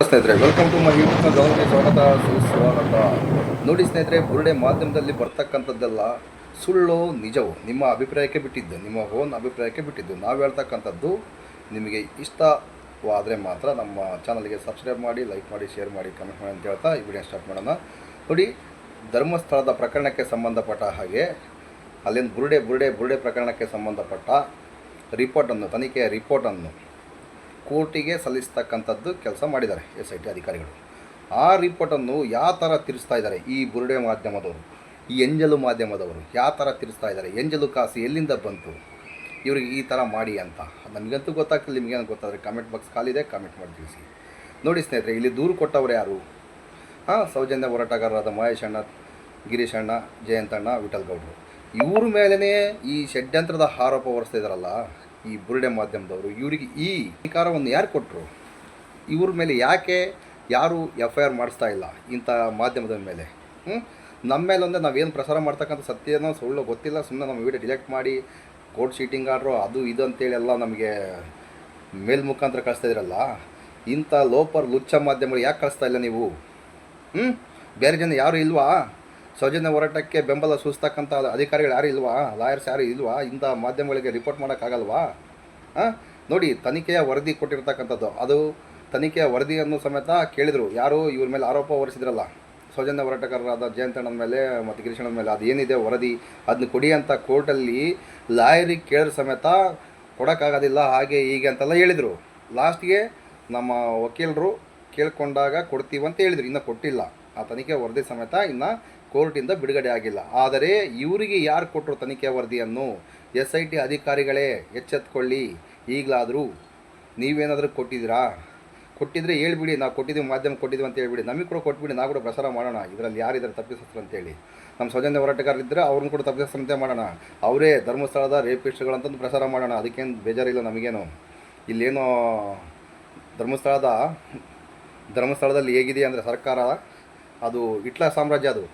ಸ್ನೇಹಿತರೆ welcome to my YouTube ಚಾನಲ್ಗೆ ಸ್ವಾಗತ ಸುಸ್ವಾಗತ. ನೋಡಿ ಸ್ನೇಹಿತರೆ ಬುರುಡೆ ಮಾಧ್ಯಮದಲ್ಲಿ ಬರ್ತಕ್ಕಂಥದ್ದೆಲ್ಲ ಸುಳ್ಳು ನಿಜವು. ನಿಮ್ಮ ಅಭಿಪ್ರಾಯಕ್ಕೆ ಬಿಟ್ಟಿದ್ದು ನಿಮ್ಮ ಓನ್ ಅಭಿಪ್ರಾಯಕ್ಕೆ ಬಿಟ್ಟಿದ್ದು. ನಾವು ಹೇಳ್ತಕ್ಕಂಥದ್ದು ನಿಮಗೆ ಇಷ್ಟವಾದರೆ ಮಾತ್ರ ನಮ್ಮ ಚಾನಲ್ಗೆ ಸಬ್ಸ್ಕ್ರೈಬ್ ಮಾಡಿ ಲೈಕ್ ಮಾಡಿ ಶೇರ್ ಮಾಡಿ ಕಮೆಂಟ್ ಮಾಡಿ ಅಂತ ಹೇಳ್ತಾ ಈ ವಿಡಿಯೋ ಸ್ಟಾರ್ಟ್ ಮಾಡೋಣ. ನೋಡಿ ಧರ್ಮಸ್ಥಳದ ಪ್ರಕರಣಕ್ಕೆ ಸಂಬಂಧಪಟ್ಟ ಹಾಗೆ ಅಲ್ಲಿಂದ ಬುರುಡೆ ಬುರುಡೆ ಬುರುಡೆ ಪ್ರಕರಣಕ್ಕೆ ಸಂಬಂಧಪಟ್ಟ ರಿಪೋರ್ಟನ್ನು ತನಿಖೆಯ ರಿಪೋರ್ಟನ್ನು ಕೋರ್ಟಿಗೆ ಸಲ್ಲಿಸ್ತಕ್ಕಂಥದ್ದು ಕೆಲಸ ಮಾಡಿದ್ದಾರೆ ಎಸ್ ಐ ಟಿ ಅಧಿಕಾರಿಗಳು. ಆ ರಿಪೋರ್ಟನ್ನು ಯಾವ ಥರ ತಿರ್ಸ್ತಾ ಇದ್ದಾರೆ ಈ ಬುರುಡೆ ಮಾಧ್ಯಮದವರು, ಈ ಎಂಜಲು ಮಾಧ್ಯಮದವರು, ಯಾವ ಥರ ತಿರ್ಸ್ತಾ ಇದ್ದಾರೆ, ಎಂಜಲು ಕಾಸು ಎಲ್ಲಿಂದ ಬಂತು, ಇವ್ರಿಗೆ ಈ ಥರ ಮಾಡಿ ಅಂತ. ನಮಗಂತೂ ಗೊತ್ತಾಗ್ತಿಲ್ಲ, ನಿಮಗೇನು ಗೊತ್ತಾದರೆ ಕಾಮೆಂಟ್ ಬಾಕ್ಸ್ ಖಾಲಿದೆ ಕಾಮೆಂಟ್ ಮಾಡಿ ತಿಳಿಸಿ. ನೋಡಿ ಸ್ನೇಹಿತರೆ, ಇಲ್ಲಿ ದೂರು ಕೊಟ್ಟವರು ಯಾರು? ಹಾಂ, ಸೌಜನ್ಯ ಹೋರಾಟಗಾರರಾದ ಮಹೇಶ್ ಅಣ್ಣ, ಗಿರೀಶ್ ಅಣ್ಣ ಜಯಂತಣ್ಣ ವಿಠಲ್ ಗೌಡರು. ಇವ್ರ ಮೇಲೇ ಈ ಷಡ್ಯಂತ್ರದ ಆರೋಪ ಹೊರಿಸ್ತಾ ಇದ್ದಾರಲ್ಲ ಈ ಬುರುಡೆ ಮಾಧ್ಯಮದವರು, ಇವರಿಗೆ ಈ ಅಧಿಕಾರವನ್ನು ಯಾರು ಕೊಟ್ಟರು ಇವ್ರ ಮೇಲೆ ಯಾಕೆ ಯಾರು ಎಫ್ ಐ ಆರ್ ಮಾಡಿಸ್ತಾ ಇಲ್ಲ ಇಂಥ ಮಾಧ್ಯಮದ ಮೇಲೆ? ನಮ್ಮ ಮೇಲೆ ಒಂದೇ ನಾವೇನು ಪ್ರಸಾರ ಮಾಡ್ತಕ್ಕಂಥ ಸತ್ಯನೋ ಸುಳ್ಳು ಗೊತ್ತಿಲ್ಲ ಸುಮ್ಮನೆ ನಮ್ಮ ವಿಡಿಯೋ ಡಿಲೆಕ್ಟ್ ಮಾಡಿ ಕೋರ್ಟ್ ಶೀಟಿಂಗ್ ಆರ್ಡ್ರು, ಅದು ಇದು ಅಂತೇಳಿ ಎಲ್ಲ ನಮಗೆ ಮೇಲ್ ಮುಖಾಂತರ ಕಳಿಸ್ತಾ ಇದ್ರಲ್ಲ, ಇಂಥ ಲೋಪರ್ ಲುಚ್ಚ ಮಾಧ್ಯಮಗಳು ಯಾಕೆ ಕಳಿಸ್ತಾ ಇಲ್ಲ ನೀವು? ಹ್ಞೂ ಬೇರೆ ಜನ ಯಾರು ಇಲ್ವಾ? ಸೌಜನ್ಯ ಹೋರಾಟಕ್ಕೆ ಬೆಂಬಲ ಸೂಚಿಸ್ತಕ್ಕಂಥ ಅಧಿಕಾರಿಗಳು ಯಾರು ಇಲ್ವಾ? ಲಾಯರ್ಸ್ ಯಾರು ಇಲ್ವಾ? ಇಂಥ ಮಾಧ್ಯಮಗಳಿಗೆ ರಿಪೋರ್ಟ್ ಮಾಡೋಕ್ಕಾಗಲ್ವಾ? ಹಾಂ? ನೋಡಿ, ತನಿಖೆಯ ವರದಿ ಕೊಟ್ಟಿರ್ತಕ್ಕಂಥದ್ದು. ಅದು ತನಿಖೆಯ ವರದಿಯನ್ನು ಸಮೇತ ಕೇಳಿದರು. ಯಾರು? ಇವ್ರ ಮೇಲೆ ಆರೋಪ ಹೊರಿಸಿದ್ರಲ್ಲ. ಸೌಜನ್ಯ ಹೋರಾಟಗಾರರಾದ ಜಯಂತಣ್ಣನ ಮೇಲೆ ಮತ್ತು ಗಿರೀಶಣ್ಣನ ಮೇಲೆ ಅದು ಏನಿದೆ ವರದಿ? ಅದನ್ನ ಕೊಡಿ ಅಂತ ಕೋರ್ಟಲ್ಲಿ ಲಾಯರಿಗೆ ಕೇಳಿದ್ರ ಸಮೇತ ಕೊಡೋಕ್ಕಾಗೋದಿಲ್ಲ, ಹಾಗೆ ಹೀಗೆ ಅಂತೆಲ್ಲ ಹೇಳಿದರು. ಲಾಸ್ಟ್ಗೆ ನಮ್ಮ ವಕೀಲರು ಕೇಳ್ಕೊಂಡಾಗ ಕೊಡ್ತೀವಂತ ಹೇಳಿದ್ರು. ಇನ್ನೂ ಕೊಟ್ಟಿಲ್ಲ. ಆ ತನಿಖೆ ವರದಿ ಸಮೇತ ಇನ್ನು ಕೋರ್ಟಿಂದ ಬಿಡುಗಡೆ ಆಗಿಲ್ಲ. ಆದರೆ ಇವರಿಗೆ ಯಾರು ಕೊಟ್ಟರು ತನಿಖೆ ವರದಿಯನ್ನು? ಎಸ್ ಐ ಟಿ ಅಧಿಕಾರಿಗಳೇ ಎಚ್ಚೆತ್ಕೊಳ್ಳಿ. ಈಗಲಾದರೂ ನೀವೇನಾದರೂ ಕೊಟ್ಟಿದ್ದೀರಾ? ಕೊಟ್ಟಿದ್ರೆ ಹೇಳ್ಬಿಡಿ, ನಾವು ಕೊಟ್ಟಿದ್ದೀವಿ, ಮಾಧ್ಯಮ ಕೊಟ್ಟಿದ್ದೀವಿ ಅಂತ ಹೇಳ್ಬಿಡಿ. ನಮಗೆ ಕೂಡ ಕೊಟ್ಬಿಡಿ, ನಾವು ಕೂಡ ಪ್ರಸಾರ ಮಾಡೋಣ. ಇದರಲ್ಲಿ ಯಾರಿದ್ದಾರೆ ಅಂತ ಅಂತೇಳಿ ನಮ್ಮ ಸೌಜನ್ಯ ಹೋರಾಟಗಾರರಿದ್ದರೆ ಅವ್ರನ್ನ ಕೂಡ ತಪ್ಪಿಸಂತೆ ಮಾಡೋಣ. ಅವರೇ ಧರ್ಮಸ್ಥಳದ ರೇಪಿಸ್ಟ್ಗಳಂತಂದು ಪ್ರಸಾರ ಮಾಡೋಣ. ಅದಕ್ಕೇನು ಬೇಜಾರಿಲ್ಲ ನಮಗೇನು? ಇಲ್ಲೇನೋ ಧರ್ಮಸ್ಥಳದ, ಧರ್ಮಸ್ಥಳದಲ್ಲಿ ಹೇಗಿದೆ ಅಂದರೆ ಸರ್ಕಾರ? ಅದು ಇಟ್ಲ ಸಾಮ್ರಾಜ್ಯ ಅದು.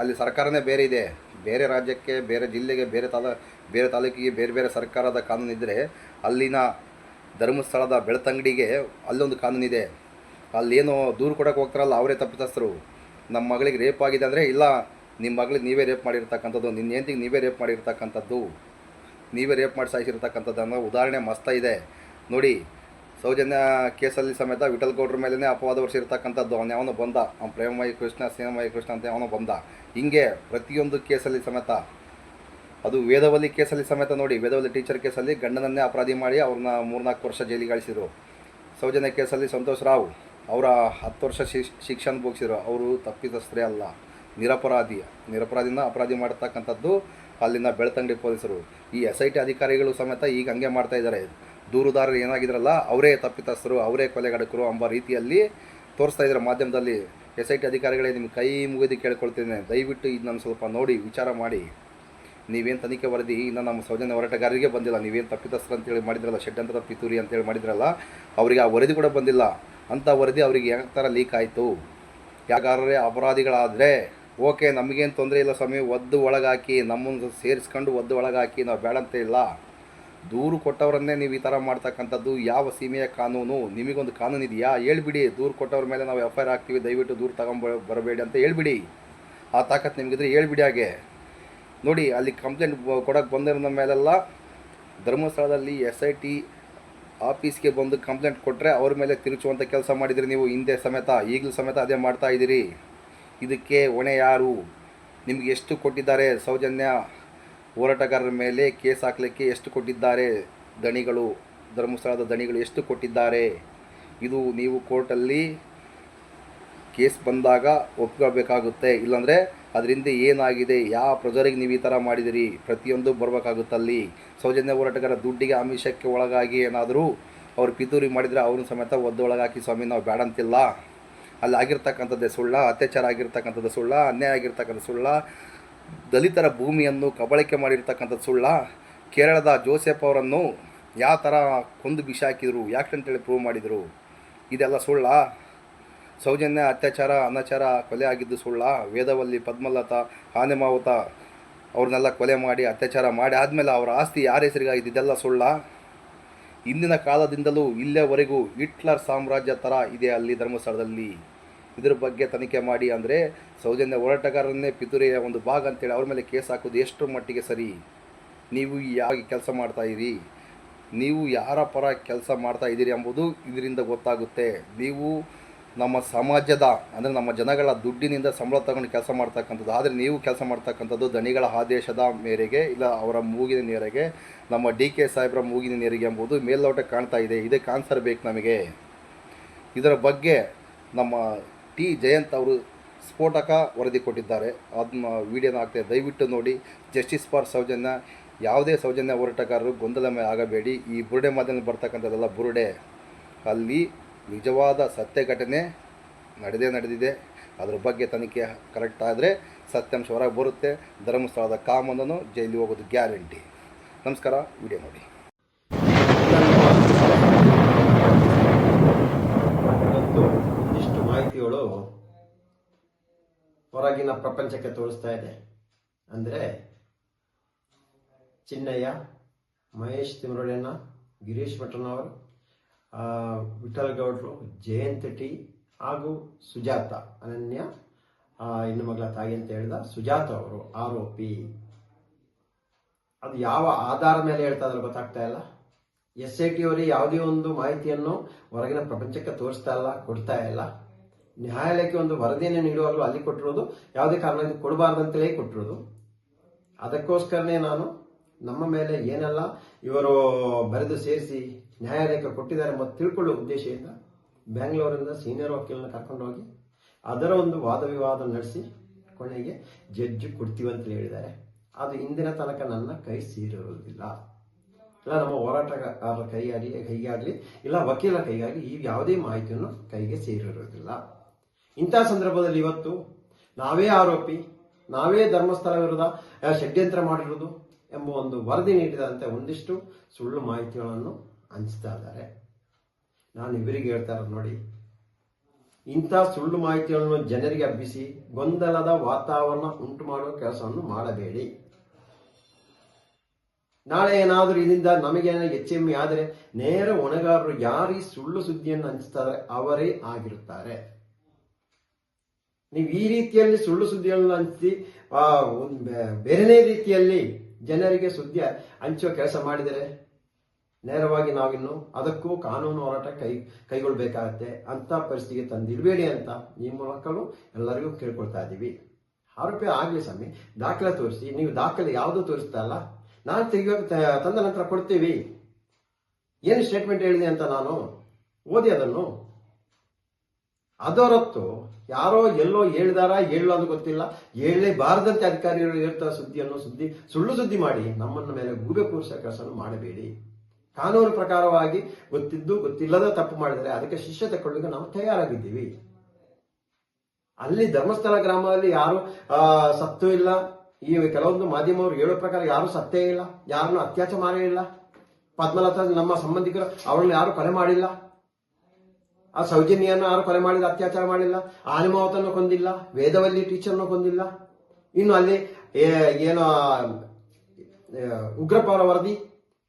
ಅಲ್ಲಿ ಸರ್ಕಾರನೇ ಬೇರೆ ಇದೆ. ಬೇರೆ ರಾಜ್ಯಕ್ಕೆ, ಬೇರೆ ಜಿಲ್ಲೆಗೆ, ಬೇರೆ ತಾಲ, ಬೇರೆ ತಾಲೂಕಿಗೆ, ಬೇರೆ ಬೇರೆ ಸರ್ಕಾರದ ಕಾನೂನು ಇದ್ದರೆ ಅಲ್ಲಿನ ಧರ್ಮಸ್ಥಳದ ಬೆಳ್ತಂಗಡಿಗೆ ಅಲ್ಲೊಂದು ಕಾನೂನಿದೆ ಅಲ್ಲೇನೋ ದೂರು ಕೊಡೋಕೆ ಹೋಗ್ತಾರಲ್ಲ, ಅವರೇ ತಪ್ಪಿತಸ್ಥರು. ನಮ್ಮ ಮಗಳಿಗೆ ರೇಪ್ ಆಗಿದೆ ಅಂದರೆ ಇಲ್ಲ ನಿಮ್ಮ ಮಗಳಿಗೆ ನೀವೇ ರೇಪ್ ಮಾಡಿರ್ತಕ್ಕಂಥದ್ದು, ನಿನ್ನ ಹೆಂಡತಿಗೆ ನೀವೇ ರೇಪ್ ಮಾಡಿರ್ತಕ್ಕಂಥದ್ದು. ನೀವೇ ರೇಪ್ ಮಾಡಿ ಸಾಯಿಸಿರ್ತಕ್ಕಂಥದ್ದು ಅನ್ನೋ ಉದಾಹರಣೆ ಮಸ್ತ ಇದೆ. ನೋಡಿ ಸೌಜನ್ಯ ಕೇಸಲ್ಲಿ ಸಮೇತ ವಿಠಲ್ ಗೌಡ್ರ ಮೇಲೇ ಅಪವಾದ ಹೊರಿಸಿರ್ತಕ್ಕಂಥದ್ದು ಅವನು ಯಾವನೋ ಬಂದ. ಅವ್ನು ಪ್ರೇಮಮಯಿ ಕೃಷ್ಣ, ಸ್ನೇಹಮಯಿ ಕೃಷ್ಣ ಅಂತ ಯಾವನೋ ಬಂದ. ಹಿಂಗೆ ಪ್ರತಿಯೊಂದು ಕೇಸಲ್ಲಿ ಸಮೇತ, ಅದು ವೇದವಲ್ಲಿ ಕೇಸಲ್ಲಿ ಸಮೇತ ನೋಡಿ, ವೇದವಲ್ಲಿ ಟೀಚರ್ ಕೇಸಲ್ಲಿ ಗಂಡನನ್ನೇ ಅಪರಾಧಿ ಮಾಡಿ ಅವ್ರನ್ನ ಮೂರ್ನಾಲ್ಕು ವರ್ಷ ಜೈಲಿಗೆ ಕಳಿಸಿದ್ರು ಸೌಜನ್ಯ ಕೇಸಲ್ಲಿ ಸಂತೋಷ್ ರಾವ್ ಅವರ ಹತ್ತು ವರ್ಷ ಶಿಕ್ಷ ಶಿಕ್ಷಣ ಭೋಗಿಸಿದ್ರು. ಅವರು ತಪ್ಪಿತಸ್ಥರೇ ಅಲ್ಲ, ನಿರಪರಾಧಿ. ನಿರಪರಾಧಿನ ಅಪರಾಧಿ ಮಾಡತಕ್ಕಂಥದ್ದು ಅಲ್ಲಿನ ಬೆಳ್ತಂಗಡಿ ಪೊಲೀಸರು. ಈ ಎಸ್ ಐ ಟಿ ಅಧಿಕಾರಿಗಳು ಸಮೇತ ಈಗ ಹಂಗೆ ಮಾಡ್ತಾ ಇದ್ದಾರೆ. ದೂರುದಾರರು ಏನಾಗಿದ್ರಲ್ಲ, ಅವರೇ ತಪ್ಪಿತಸ್ಥರು, ಅವರೇ ಕೊಲೆಗಡಕರು ಎಂಬ ರೀತಿಯಲ್ಲಿ ತೋರಿಸ್ತಾ ಇದ್ದಾರೆ ಮಾಧ್ಯಮದಲ್ಲಿ. ಎಸ್ ಐ ಟಿ ಅಧಿಕಾರಿಗಳೇ ನಿಮ್ಮ ಕೈ ಮುಗಿದು ಕೇಳ್ಕೊಳ್ತೇನೆ. ದಯವಿಟ್ಟು ಇದನ್ನು ಸ್ವಲ್ಪ ನೋಡಿ, ವಿಚಾರ ಮಾಡಿ. ನೀವೇನು ತನಿಖೆ ವರದಿ, ಇನ್ನು ನಮ್ಮ ಸೌಜನ್ಯ ಹೋರಾಟಗಾರರಿಗೆ ಬಂದಿಲ್ಲ. ನೀವೇನು ತಪ್ಪಿತಸ್ಥರು ಅಂತೇಳಿ ಮಾಡಿದ್ರಲ್ಲ ಷಡ್ಯಂತ್ರ ಪಿತೂರಿ ಅಂತೇಳಿ ಮಾಡಿದ್ರಲ್ಲ, ಅವರಿಗೆ ಆ ವರದಿ ಕೂಡ ಬಂದಿಲ್ಲ. ಅಂಥ ವರದಿ ಅವರಿಗೆ ಯಾವ ಥರ ಲೀಕ್ ಆಯಿತು? ಯಾಕಾರರೇ ಅಪರಾಧಿಗಳಾದರೆ, ಓಕೆ, ನಮಗೇನು ತೊಂದರೆ ಇಲ್ಲ ಸ್ವಾಮಿ, ಒದ್ದು ಒಳಗಾಕಿ, ನಮ್ಮನ್ನು ಸೇರಿಸ್ಕೊಂಡು ಒದ್ದು ಒಳಗಾಕಿ, ನಾವು ಬೇಡಂತ ಇಲ್ಲ. ದೂರು ಕೊಟ್ಟವರನ್ನೇ ನೀವು ಈ ಥರ ಮಾಡ್ತಕ್ಕಂಥದ್ದು, ಯಾವ ಸೀಮೆಯ ಕಾನೂನು ನಿಮಗೊಂದು ಕಾನೂನು ಇದೆಯಾ ಹೇಳ್ಬಿಡಿ, ದೂರು ಕೊಟ್ಟವ್ರ ಮೇಲೆ ನಾವು ಎಫ್ ಐ ಆರ್ ಹಾಕ್ತೀವಿ, ದಯವಿಟ್ಟು ದೂರು ತಗೊಂಬ, ಬರಬೇಡಿ ಅಂತ ಹೇಳ್ಬಿಡಿ. ಆ ತಾಕತ್ತು ನಿಮಗಿದ್ರೆ ಹೇಳ್ಬಿಡಿ ಹಾಗೆ. ನೋಡಿ, ಅಲ್ಲಿ ಕಂಪ್ಲೇಂಟ್ ಕೊಡೋಕ್ಕೆ ಬಂದಿರೋ ಮೇಲೆಲ್ಲ ಧರ್ಮಸ್ಥಳದಲ್ಲಿ ಎಸ್ ಐ ಟಿ ಆಫೀಸ್ಗೆ ಬಂದು ಕಂಪ್ಲೇಂಟ್ ಕೊಟ್ಟರೆ ಅವ್ರ ಮೇಲೆ ತಿರುಚುವಂಥ ಕೆಲಸ ಮಾಡಿದರೆ ನೀವು ಹಿಂದೆ ಸಮೇತ, ಈಗಲೂ ಸಮೇತ ಅದೇ ಮಾಡ್ತಾ ಇದ್ದೀರಿ ಇದಕ್ಕೆ ಹೊಣೆ ಯಾರು? ನಿಮಗೆ ಎಷ್ಟು ಕೊಟ್ಟಿದ್ದಾರೆ ಸೌಜನ್ಯ ಹೋರಾಟಗಾರರ ಮೇಲೆ ಕೇಸ್ ಹಾಕಲಿಕ್ಕೆ ಎಷ್ಟು ಕೊಟ್ಟಿದ್ದಾರೆ ದಣಿಗಳು, ಧರ್ಮಸ್ಥಳದ ದಣಿಗಳು ಎಷ್ಟು ಕೊಟ್ಟಿದ್ದಾರೆ? ಇದು ನೀವು ಕೋರ್ಟಲ್ಲಿ ಕೇಸ್ ಬಂದಾಗ ಒಪ್ಕೋಬೇಕಾಗುತ್ತೆ ಇಲ್ಲಾಂದರೆ ಅದರಿಂದ ಏನಾಗಿದೆ? ಯಾವ ಪ್ರಜರಿಗೆ ನೀವು ಈ ಥರ ಮಾಡಿದಿರಿ? ಪ್ರತಿಯೊಂದು ಬರಬೇಕಾಗುತ್ತಲ್ಲಿ ಸೌಜನ್ಯ ಹೋರಾಟಗಾರ ದುಡ್ಡಿಗೆ ಆಮಿಷಕ್ಕೆ ಒಳಗಾಗಿ ಏನಾದರೂ ಅವ್ರು ಪಿತೂರಿ ಮಾಡಿದರೆ ಅವ್ರನ್ನ ಸಮೇತ ಒದ್ದು ಒಳಗಾಕಿ, ಸ್ವಾಮಿ, ನಾವು ಬೇಡ ಅಂತಿಲ್ಲ. ಅಲ್ಲಿ ಆಗಿರ್ತಕ್ಕಂಥದ್ದೇ ಸುಳ್ಳ, ಅತ್ಯಾಚಾರ ಆಗಿರ್ತಕ್ಕಂಥದ್ದು ಸುಳ್ಳ, ಅನ್ಯಾಯ ಆಗಿರ್ತಕ್ಕಂಥ ಸುಳ್ಳ ದಲಿತರ ಭೂಮಿಯನ್ನು ಕಬಳಿಕೆ ಮಾಡಿರ್ತಕ್ಕಂಥ ಸುಳ್ಳ ಕೇರಳದ ಜೋಸೆಫ್ ಅವರನ್ನು ಯಾವ ಥರ ಕೊಂದು ಬಿಸಿ ಹಾಕಿದರು ಯಾಕಂತೇಳಿ ಪ್ರೂವ್ ಮಾಡಿದರು? ಇದೆಲ್ಲ ಸುಳ್ಳ? ಸೌಜನ್ಯ ಅತ್ಯಾಚಾರ, ಅನಾಚಾರ, ಕೊಲೆ ಆಗಿದ್ದು ಸುಳ್ಳ? ವೇದವಲ್ಲಿ ಪದ್ಮಲತ ಆನೆಮಾವತ ಅವ್ರನ್ನೆಲ್ಲ ಕೊಲೆ ಮಾಡಿ ಅತ್ಯಾಚಾರ ಮಾಡಿ ಆದಮೇಲೆ ಅವರ ಆಸ್ತಿ ಯಾರ ಹೆಸರಿಗಾಗಿದ್ದು ಇದೆಲ್ಲ ಸುಳ್ಳ? ಇಂದಿನ ಕಾಲದಿಂದಲೂ ಇಲ್ಲೇವರೆಗೂ ಹಿಟ್ಲರ್ ಸಾಮ್ರಾಜ್ಯ ಥರ ಇದೆ ಅಲ್ಲಿ ಧರ್ಮಸ್ಥಳದಲ್ಲಿ. ಇದ್ರ ಬಗ್ಗೆ ತನಿಖೆ ಮಾಡಿ ಅಂದರೆ ಸೌಜನ್ಯ ಹೋರಾಟಗಾರರನ್ನೇ ಪಿತೂರಿಯ ಒಂದು ಭಾಗ ಅಂತೇಳಿ ಅವ್ರ ಮೇಲೆ ಕೇಸ್ ಹಾಕೋದು ಎಷ್ಟು ಮಟ್ಟಿಗೆ ಸರಿ? ನೀವು ಯಾವ ಕೆಲಸ ಮಾಡ್ತಾ ಇರಿ? ನೀವು ಯಾರ ಪರ ಕೆಲಸ ಮಾಡ್ತಾ ಇದ್ದೀರಿ ಎಂಬುದು ಇದರಿಂದ ಗೊತ್ತಾಗುತ್ತೆ. ನೀವು ನಮ್ಮ ಸಮಾಜದ, ಅಂದರೆ ನಮ್ಮ ಜನಗಳ ದುಡ್ಡಿನಿಂದ ಸಂಬಳ ತಗೊಂಡು ಕೆಲಸ ಮಾಡ್ತಕ್ಕಂಥದ್ದು. ಆದರೆ ನೀವು ಕೆಲಸ ಮಾಡ್ತಕ್ಕಂಥದ್ದು ದಣಿಗಳ ಆದೇಶದ ಮೇರೆಗೆ ಇಲ್ಲ ಅವರ ಮೂಗಿನ ಮೇರೆಗೆ ನಮ್ಮ ಡಿ ಕೆ ಸಾಹೇಬ್ರ ಮೂಗಿನ ನೀರಿಗೆ ಎಂಬುದು ಮೇಲ್ನೋಟ ಕಾಣ್ತಾ ಇದೆ. ಇದಕ್ಕೆ ಆನ್ಸರ್ ಬೇಕು ನಮಗೆ. ಇದರ ಬಗ್ಗೆ ನಮ್ಮ ಟಿ ಜಯಂತ್ ಅವರು ಸ್ಫೋಟಕ ವರದಿ ಕೊಟ್ಟಿದ್ದಾರೆ. ಅದನ್ನ ವಿಡಿಯೋನ ಹಾಕ್ತಾರೆ ದಯವಿಟ್ಟು ನೋಡಿ. ಜಸ್ಟಿಸ್ ಫಾರ್ ಸೌಜನ್ಯ, ಯಾವುದೇ ಸೌಜನ್ಯ ಹೋರಾಟಗಾರರು ಗೊಂದಲಮಯ ಆಗಬೇಡಿ. ಈ ಬುರುಡೆ ಮಾಧ್ಯಮ ಬರ್ತಕ್ಕಂಥದ್ದೆಲ್ಲ ಬುರುಡೆ. ಅಲ್ಲಿ ನಿಜವಾದ ಸತ್ಯ ಘಟನೆ ನಡೆದೇ ನಡೆದಿದೆ. ಅದ್ರ ಬಗ್ಗೆ ತನಿಖೆ ಕರೆಕ್ಟ್ ಆದರೆ ಸತ್ಯಾಂಶ ಹೊರಗೆ ಬರುತ್ತೆ. ಧರ್ಮಸ್ಥಳದ ಕಾಮನನು ಜೈಲಿಗೆ ಹೋಗೋದು ಗ್ಯಾರಂಟಿ ನಮಸ್ಕಾರ, ವಿಡಿಯೋ ನೋಡಿ ಇವತ್ತು ಒಂದಿಷ್ಟು ಮಾಹಿತಿಗಳು ಹೊರಗಿನ ಪ್ರಪಂಚಕ್ಕೆ ತೋರಿಸ್ತಾ ಇದೆ. ಅಂದ್ರೆ ಚಿನ್ನಯ್ಯ ಮಹೇಶ್ ತಿಮರೋಳಿಯನ್ನ ಗಿರೀಶ್ ಆ, ವಿಠಲ್ ಗೌಡ್ರು ಜಯಂತ್ ಟಿ ಹಾಗೂ ಸುಜಾತ ಅನನ್ಯ ಹೆಣ್ಣು ಮಗಳ ತಾಯಿ ಅಂತ ಹೇಳಿದ ಸುಜಾತ ಅವರು ಆರೋಪಿ. ಅದು ಯಾವ ಆಧಾರದ ಮೇಲೆ ಹೇಳ್ತಾ ಇದ್ರೆ ಗೊತ್ತಾಗ್ತಾ ಇಲ್ಲ. ಎಸ್ ಐ ಟಿ ಅವರಿಗೆ ಯಾವುದೇ ಒಂದು ಮಾಹಿತಿಯನ್ನು ಹೊರಗಿನ ಪ್ರಪಂಚಕ್ಕೆ ತೋರಿಸ್ತಾ ಇಲ್ಲ ಕೊಡ್ತಾ ಇಲ್ಲ. ನ್ಯಾಯಾಲಯಕ್ಕೆ ಒಂದು ವರದಿಯನ್ನು ನೀಡುವಾಗಲೂ ಅಲ್ಲಿ ಕೊಟ್ಟಿರೋದು, ಯಾವುದೇ ಕಾರಣಕ್ಕೆ ಕೊಡಬಾರ್ದಂತಲೇ ಕೊಟ್ಟಿರೋದು. ಅದಕ್ಕೋಸ್ಕರನೇ ನಾನು ನಮ್ಮ ಮೇಲೆ ಏನೆಲ್ಲ, ಇವರು ಬರೆದು ಸೇರಿಸಿ ನ್ಯಾಯಾಲಯಕ್ಕೆ ಕೊಟ್ಟಿದ್ದಾರೆ ಮತ್ತು ತಿಳ್ಕೊಳ್ಳೋ ಉದ್ದೇಶದಿಂದ ಬ್ಯಾಂಗ್ಳೂರಿಂದ ಸೀನಿಯರ್ ವಕೀಲನ ಕರ್ಕೊಂಡೋಗಿ ಅದರ ಒಂದು ವಾದ ವಿವಾದ ನಡೆಸಿ ಕೊನೆಗೆ ಜಡ್ಜ್ ಕೊಡ್ತೀವಿ ಅಂತ ಹೇಳಿದ್ದಾರೆ. ಅದು ಇಂದಿನ ತನಕ ನನ್ನ ಕೈ ಸೇರಿರುವುದಿಲ್ಲ ಇಲ್ಲ, ನಮ್ಮ ಹೋರಾಟಗಾರರ ಕೈಯಾಗಲಿ ಕೈಗಾಗಲಿ ಇಲ್ಲ, ವಕೀಲರ ಕೈಗಾಗಲಿ ಈ ಯಾವುದೇ ಮಾಹಿತಿಯನ್ನು ಕೈಗೆ ಸೇರಿರುವುದಿಲ್ಲ ಇಂತಹ ಸಂದರ್ಭದಲ್ಲಿ ಇವತ್ತು ನಾವೇ ಆರೋಪಿ, ನಾವೇ ಧರ್ಮಸ್ಥಳ ವಿರುದ್ಧ ಷಡ್ಯಂತ್ರ ಮಾಡಿರುವುದು ಎಂಬ ಒಂದು ವರದಿ ನೀಡಿದಂತೆ ಒಂದಿಷ್ಟು ಸುಳ್ಳು ಮಾಹಿತಿಗಳನ್ನು ಹಂಚ್ತಾ ಇದ್ದಾರೆ. ನಾನು ಇವರಿಗೆ ಹೇಳ್ತಾ ನೋಡಿ, ಇಂಥ ಸುಳ್ಳು ಮಾಹಿತಿಗಳನ್ನು ಜನರಿಗೆ ಹಬ್ಬಿಸಿ ಗೊಂದಲದ ವಾತಾವರಣ ಉಂಟು ಮಾಡುವ ಕೆಲಸವನ್ನು ಮಾಡಬೇಡಿ. ನಾಳೆ ಏನಾದರೂ ಇದರಿಂದ ನಮಗೇನಾದ್ರು ಹೆಚ್ಚೆಮ್ಮೆ ಆದರೆ, ನೇರ ಹೊಣೆಗಾರರು ಯಾರೀ ಸುಳ್ಳು ಸುದ್ದಿಯನ್ನು ಹಂಚುತ್ತಾರೆ ಅವರೇ ಆಗಿರುತ್ತಾರೆ. ನೀವು ಈ ರೀತಿಯಲ್ಲಿ ಸುಳ್ಳು ಸುದ್ದಿಗಳನ್ನ ಹಂಚಿ ಬೇರೆನೇ ರೀತಿಯಲ್ಲಿ ಜನರಿಗೆ ಸುದ್ದಿ ಹಂಚುವ ಕೆಲಸ ಮಾಡಿದರೆ ನೇರವಾಗಿ ನಾವಿನ್ನು ಅದಕ್ಕೂ ಕಾನೂನು ಹೋರಾಟ ಕೈ, ಕೈಗೊಳ್ಬೇಕಾಗತ್ತೆ ಅಂತ ಪರಿಸ್ಥಿತಿಗೆ ತಂದಿರಬೇಡಿ ಅಂತ ಈ ಮೂಲಕವೂ ಎಲ್ಲರಿಗೂ ಕೇಳ್ಕೊಳ್ತಾ ಇದ್ದೀವಿ. ಆರೋಪಿ ಆಗಲಿ ಸ್ವಾಮಿ, ದಾಖಲೆ ತೋರಿಸಿ, ನೀವು ದಾಖಲೆ ಯಾವುದು ತೋರಿಸ್ತಾ ಇಲ್ಲ? ನಾನು ತೆಗಿಯೋ ತಂದ ನಂತರ ಕೊಡ್ತೀವಿ. ಏನು ಸ್ಟೇಟ್ಮೆಂಟ್ ಹೇಳಿದೆ ಅಂತ ನಾನು? ಓದಿ ಅದನ್ನು. ಅದರೊತ್ತು ಯಾರೋ ಎಲ್ಲೋ ಹೇಳಿದಾರ ಹೇಳೋ ಅದು ಗೊತ್ತಿಲ್ಲ. ಹೇಳಲೇಬಾರದಂತೆ ಅಧಿಕಾರಿಗಳು ಹೇಳ್ತಾ ಸುದ್ದಿಯನ್ನು ಸುದ್ದಿ, ಸುಳ್ಳು ಸುದ್ದಿ ಮಾಡಿ ನಮ್ಮನ್ನ ಮೇಲೆ ಗೂಬೆ ಕೂರಿಸೋ ಕೆಲಸವನ್ನು ಮಾಡಬೇಡಿ. ಕಾನೂನು ಪ್ರಕಾರವಾಗಿ ಗೊತ್ತಿದ್ದು ಗೊತ್ತಿಲ್ಲದ ತಪ್ಪು ಮಾಡಿದರೆ ಅದಕ್ಕೆ ಶಿಷ್ಯ ತಗೊಳ್ಳಿಕ್ಕೆ ನಾವು ತಯಾರಾಗಿದ್ದೀವಿ. ಅಲ್ಲಿ ಧರ್ಮಸ್ಥಳ ಗ್ರಾಮದಲ್ಲಿ ಯಾರು ಸತ್ತು ಇಲ್ಲ. ಈ ಕೆಲವೊಂದು ಮಾಧ್ಯಮವರು ಹೇಳೋ ಪ್ರಕಾರ ಯಾರು ಸತ್ತೇ ಇಲ್ಲ. ಯಾರನ್ನು ಅತ್ಯಾಚಾರ ಮಾಡೇ ಇಲ್ಲ. ಪದ್ಮಲತಾ, ನಮ್ಮ ಸಂಬಂಧಿಕರು ಅವಳನ್ನು ಯಾರು ಕೊಲೆ ಮಾಡಿಲ್ಲ. ಆ ಸೌಜನ್ಯವನ್ನು ಯಾರು ಕೊಲೆ ಮಾಡಿದ ಅತ್ಯಾಚಾರ ಮಾಡಿಲ್ಲ ಆನಿಮಾವತನ್ನು ಕೊಂದಿಲ್ಲ, ವೇದವಲ್ಲಿ ಟೀಚರ್ನ ಕೊಂದಿಲ್ಲ. ಇನ್ನು ಅಲ್ಲಿ ಏನು ಉಗ್ರಪ್ಪ ವರದಿ,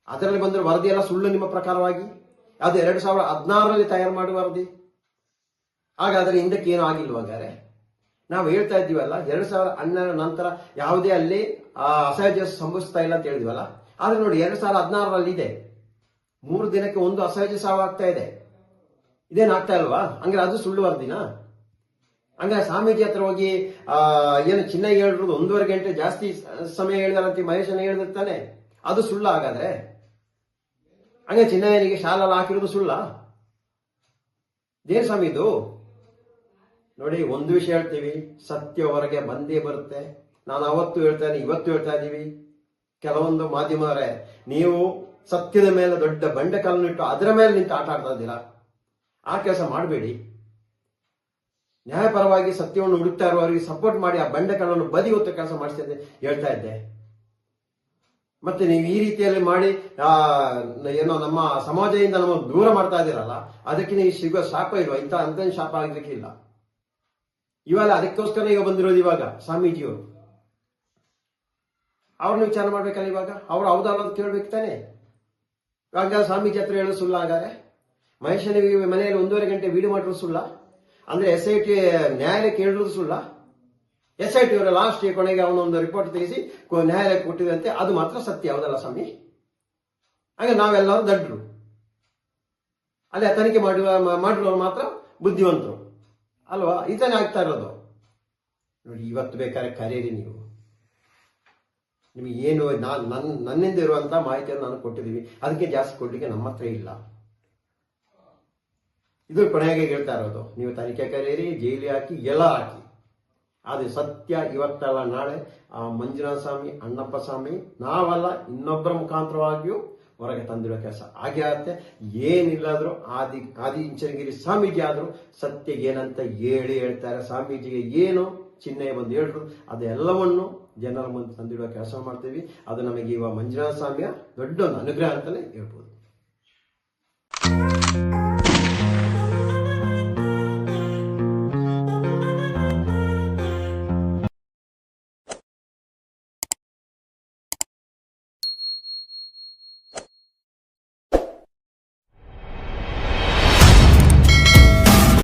ಅದರಲ್ಲಿ ಬಂದ್ರೆ ವರದಿ ಎಲ್ಲ ಸುಳ್ಳು ನಿಮ್ಮ ಪ್ರಕಾರವಾಗಿ. ಅದು ಎರಡು ಸಾವಿರದ ಹದಿನಾರರಲ್ಲಿ ತಯಾರು ಮಾಡುವ ವರದಿ. ಹಾಗಾದ್ರೆ ಹಿಂದಕ್ಕೆ ಏನು ಆಗಿಲ್ವ ಹಾಗಾದ್ರೆ? ನಾವು ಹೇಳ್ತಾ ಇದ್ದೀವಲ್ಲ, ಎರಡು ಸಾವಿರದ ಹನ್ನೆರಡು ನಂತರ ಯಾವುದೇ ಅಲ್ಲಿ ಅಸಹಜ ಸಂಭವಿಸ್ತಾ ಇಲ್ಲ ಅಂತ ಹೇಳಿದ್ವಲ್ಲ? ಆದ್ರೆ ನೋಡಿ, ಎರಡು ಸಾವಿರದ ಹದಿನಾರರಲ್ಲಿ ಇದೆ ಮೂರು ದಿನಕ್ಕೆ ಒಂದು ಅಸಹಜ ಸಾವು ಆಗ್ತಾ ಇದೆ. ಇದೇನ್ ಆಗ್ತಾ ಇಲ್ವಾ? ಹಂಗಾರೆ ಅದು ಸುಳ್ಳು ವರದಿನ? ಹಂಗಾರೆ ಸ್ವಾಮೀಜಿ ಹತ್ರ ಹೋಗಿ ಏನು ಚಿನ್ನ ಹೇಳಿರೋದು ಒಂದೂವರೆ ಗಂಟೆ ಜಾಸ್ತಿ ಸಮಯ ಹೇಳಿದಾರಂತೆ ಮಹೇಶನ ಹೇಳಿರ್ತಾನೆ ಅದು ಸುಳ್ಳ ಹಾಗಾದ್ರೆ? ಹಂಗೆ ಚಿನ್ನಯ್ಯನಿಗೆ ಶಾಲೆಲ್ಲ ಹಾಕಿರೋದು ಸುಳ್ಳ? ದೇನ್ ಸ್ವಾಮಿ ಇದು? ನೋಡಿ, ಒಂದು ವಿಷಯ ಹೇಳ್ತೀವಿ. ಸತ್ಯ ಹೊರಗೆ ಬಂದೇ ಬರುತ್ತೆ. ನಾನು ಅವತ್ತು ಹೇಳ್ತಾನೆ ಇವತ್ತು ಹೇಳ್ತಾ ಇದ್ದೀವಿ. ಕೆಲವೊಂದು ಮಾಧ್ಯಮರೇ ನೀವು ಸತ್ಯದ ಮೇಲೆ ದೊಡ್ಡ ಬಂಡೆ ಕಲ್ಲನ್ನು ಇಟ್ಟು ಅದರ ಮೇಲೆ ನಿಂತು ಆಟ ಆಡ್ತಾ ಇದ್ದೀರಾ? ಆ ಕೆಲಸ ಮಾಡಬೇಡಿ. ನ್ಯಾಯಪರವಾಗಿ ಸತ್ಯವನ್ನು ಹುಡುಕ್ತಾ ಇರುವವರಿಗೆ ಸಪೋರ್ಟ್ ಮಾಡಿ ಆ ಬಂಡೆ ಕಲ್ಲನ್ನು ಬದಿ ಹೊತ್ತ ಕೆಲಸ ಮಾಡಿಸ್ತಾ ಹೇಳ್ತಾ ಇದ್ದೆ. ಮತ್ತೆ ನೀವು ಈ ರೀತಿಯಲ್ಲಿ ಮಾಡಿ ಏನೋ ನಮ್ಮ ಸಮಾಜದಿಂದ ನಮ್ಮ ದೂರ ಮಾಡ್ತಾ ಇದ್ದೀರಲ್ಲ, ಅದಕ್ಕೆ ನೀವು ಸಿಗೋ ಶಾಪ ಇಲ್ವಾ? ಇಂಥ ಅಂತ ಶಾಪ ಆಗ್ಲಿಕ್ಕೆ ಇಲ್ಲ. ಇವಾಗ ಅದಕ್ಕೋಸ್ಕರ ಈಗ ಬಂದಿರೋದು ಇವಾಗ ಸ್ವಾಮೀಜಿಯವರು. ಅವ್ರನ್ನ ವಿಚಾರ ಮಾಡ್ಬೇಕಲ್ಲ ಇವಾಗ? ಅವ್ರು ಹೌದಲ್ಲ ಅಂತ ಕೇಳ್ಬೇಕು ತಾನೆ? ಆಗ ಸ್ವಾಮೀಜಿ ಹತ್ರ ಹೇಳೋ ಸುಳ್ಳ ಹಾಗಾದ್ರೆ? ಮಹೇಶನ ಮನೆಯಲ್ಲಿ ಒಂದೂವರೆ ಗಂಟೆ ವೀಡಿಯೋ ಮಾಡಿರೋದು ಸುಳ್ಳ. ಅಂದ್ರೆ ಎಸ್ ಐ ಟಿ ನ್ಯಾಯಾಲಯಕ್ಕೆ ಹೇಳಿರೋದು ಸುಳ್ಳ. ಎಸ್ ಐ ಟಿ ಅವರ ಲಾಸ್ಟ್ ಕೊನೆಗೆ ಅವನೊಂದು ರಿಪೋರ್ಟ್ ತೆಗೆಸಿ ನ್ಯಾಯಾಲಯಕ್ಕೆ ಕೊಟ್ಟಿದಂತೆ ಅದು ಮಾತ್ರ ಸತ್ಯ, ಹೌದಲ್ಲ ಸ್ವಾಮಿ? ಹಾಗೆ ನಾವೆಲ್ಲರೂ ದಡ್ಡರು ಅಲ್ಲೇ ತನಿಖೆ ಮಾಡುವ ಮಾಡಿರೋರು ಮಾತ್ರ ಬುದ್ಧಿವಂತರು. ಅಲ್ವಾ? ಈತನೇ ಆಗ್ತಾ ಇರೋದು. ನೋಡಿ, ಇವತ್ತು ಬೇಕಾದ್ರೆ ಕರೀರಿ ನೀವು. ನಿಮಗೆ ಏನು ನಾನು ನನ್ನ ನನ್ನಿಂದ ಇರುವಂತ ಮಾಹಿತಿಯನ್ನು ನಾನು ಕೊಟ್ಟಿದ್ದೀವಿ. ಅದಕ್ಕೆ ಜಾಸ್ತಿ ಕೊಡ್ಲಿಕ್ಕೆ ನಮ್ಮ ಹತ್ರ ಇಲ್ಲ. ಇದು ಕೊನೆಗೆ ಹೇಳ್ತಾ ಇರೋದು. ನೀವು ತನಿಖೆ ಕರೀರಿ ಜೈಲಿ ಹಾಕಿ, ಎಲ್ಲ ಹಾಕಿ. ಆದರೆ ಸತ್ಯ. ಇವತ್ತಲ್ಲ ನಾಳೆ ಆ ಮಂಜುನಾಥ ಸ್ವಾಮಿ, ಅಣ್ಣಪ್ಪ ಸ್ವಾಮಿ, ನಾವಲ್ಲ, ಇನ್ನೊಬ್ಬರ ಮುಖಾಂತರವಾಗಿಯೂ ಹೊರಗೆ ತಂದಿರೋ ಕೆಲಸ. ಹಾಗೆ ಆಗುತ್ತೆ. ಏನಿಲ್ಲಾದರೂ ಆದಿ ಆದಿ ಇಂಚನಗಿರಿ ಸ್ವಾಮೀಜಿ ಆದರೂ ಸತ್ಯ ಏನಂತ ಹೇಳಿ ಹೇಳ್ತಾರೆ. ಸ್ವಾಮೀಜಿಗೆ ಏನು ಚಿಹ್ನೆ ಬಂದು ಹೇಳಿದ್ರು ಅದೆಲ್ಲವನ್ನು ಜನರ ಮುಂದೆ ತಂದಿಡುವ ಕೆಲಸ ಮಾಡ್ತೀವಿ. ಅದು ನಮಗೆ ಇವ ಮಂಜುನಾಥ ಸ್ವಾಮಿಯ ದೊಡ್ಡ ಒಂದು ಅನುಗ್ರಹ ಅಂತಲೇ ಹೇಳ್ಬೋದು.